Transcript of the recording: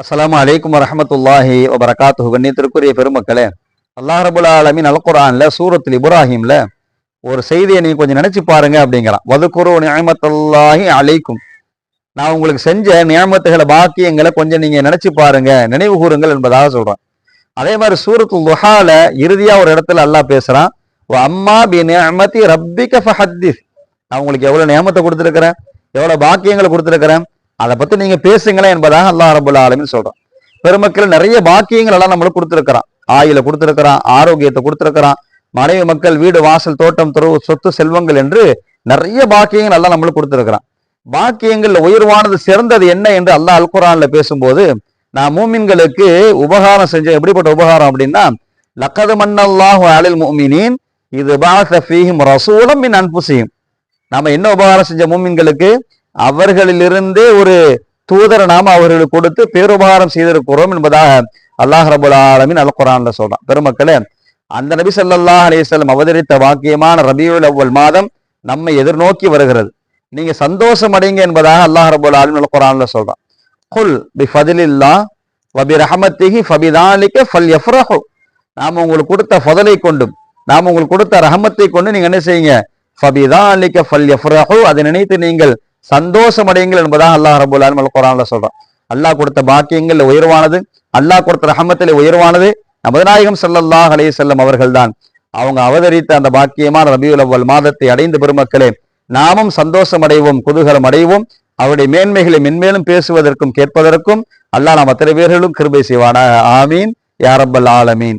அஸ்லாம் அலைக்கும் வரமத்துல்லாஹி வபரகாத்து கண்ணியத்திற்குரிய பெருமக்களே அல்லாஹ் ரபுல்லா ஆலமீன் அல் குர்ஆன்ல இப்ராஹிம்ல ஒரு செய்தியை நீங்க கொஞ்சம் நினைச்சு பாருங்க அப்படிங்கிறான். வதுக்குரு நியமத்தல்லாஹி அழைக்கும் நான் உங்களுக்கு செஞ்ச நியமத்துகளை பாக்கியங்களை கொஞ்சம் நீங்க நினைச்சு பாருங்க. நினைவு கூறுங்கள் என்பதாக சொல்றேன். அதே மாதிரி சூரத்து துஹால இறுதியா ஒரு இடத்துல அல்லாஹ் பேசுறான். அம்மா பி நியமதி ரப்பிக ஃபஹத்திஸ். நான் உங்களுக்கு எவ்வளவு நியமத்தை கொடுத்துருக்கிறேன்? எவ்வளவு பாக்கியங்களை கொடுத்துருக்கிறேன்? அதை பத்தி நீங்க பேசுங்களேன் என்பதாக அல்லாஹ் ரபுல் ஆலமின்னு சொல்றான். பெருமக்கள் நிறைய பாக்கியங்கள் எல்லாம் நம்மளுக்கு கொடுத்துருக்கிறான். ஆயில கொடுத்துருக்கிறான் ஆரோக்கியத்தை கொடுத்துருக்கிறான். மனைவி மக்கள் வீடு வாசல் தோட்டம் துறவு சொத்து செல்வங்கள் என்று நிறைய பாக்கியங்கள் எல்லாம் நம்மளுக்கு கொடுத்துருக்கிறான். பாக்கியங்கள்ல உயர்வானது சிறந்தது என்ன என்று அல்லாஹ் அல்குரான்ல பேசும்போது நான் மூமின்களுக்கு உபகாரம் செஞ்ச எப்படிப்பட்ட உபகாரம் அப்படின்னா லக்கது மன்னல்லாஹு அலில் மூமினின் இது பாசஃபீஹிம் ரசூலம் மின் அன்புசியும் நாம என்ன உபகாரம் செஞ்ச மூமின்களுக்கு? அவர்களிலிருந்தே ஒரு தூதரை நாம அவர்களுக்கு கொடுத்து பேருபகாரம் செய்திருக்கிறோம் என்பதாக அல்லாஹ் ரபுல் ஆலமின் அல் குரான்ல சொல்றான். பெருமக்களே அந்த நபி ஸல்லல்லாஹு அலிஸ்லம் அவதரித்த வாக்கியமான ரபியுல் அவ்வல் மாதம் நம்மை எதிர்நோக்கி வருகிறது. நீங்க சந்தோஷம் அடைங்க என்பதாக அல்லாஹ் ரபுல் ஆலமின் அல் குரான்ல சொல்றான். குல் பி ஃபதிலில்லா வபி ரஹமத்திஹி ஃபபிதாலிக ஃபல் யஃப்ரஹு. நாம உங்களுக்கு கொடுத்த ஃபதலை கொண்டும் நாம உங்களுக்கு கொடுத்த ரஹமத்தை கொண்டு நீங்க என்ன செய்யுங்க? ஃபபிதாலிக ஃபல் யஃப்ரஹு. அதை நினைத்து நீங்கள் சந்தோஷம் அடையுங்கள் என்பதாக அல்லாஹ் ரபுல் ஆலமின் குரான்ல சொல்றான். அல்லாஹ் கொடுத்த பாக்கியங்கள் உயர்வானது அல்லாஹ் கொடுத்த ரஹமத்தில் உயர்வானது நமது நாயகம் ஸல்லல்லாஹு அலைஹி அவர்கள்தான். அவங்க அவதரித்த அந்த பாக்கியமான ரபியுல் அவ்வல் மாதத்தை அடைந்த பெருமக்களே நாமும் சந்தோஷம் அடைவோம் குதூகலம் அடைவோம். அவருடைய மேன்மைகளை மென்மேலும் பேசுவதற்கும் கேட்பதற்கும் அல்லாஹ் நாம் அத்தனை பேர்களும் கிருபை செய்வானா ஆமீன். யாரப்பல் ஆலமீன்.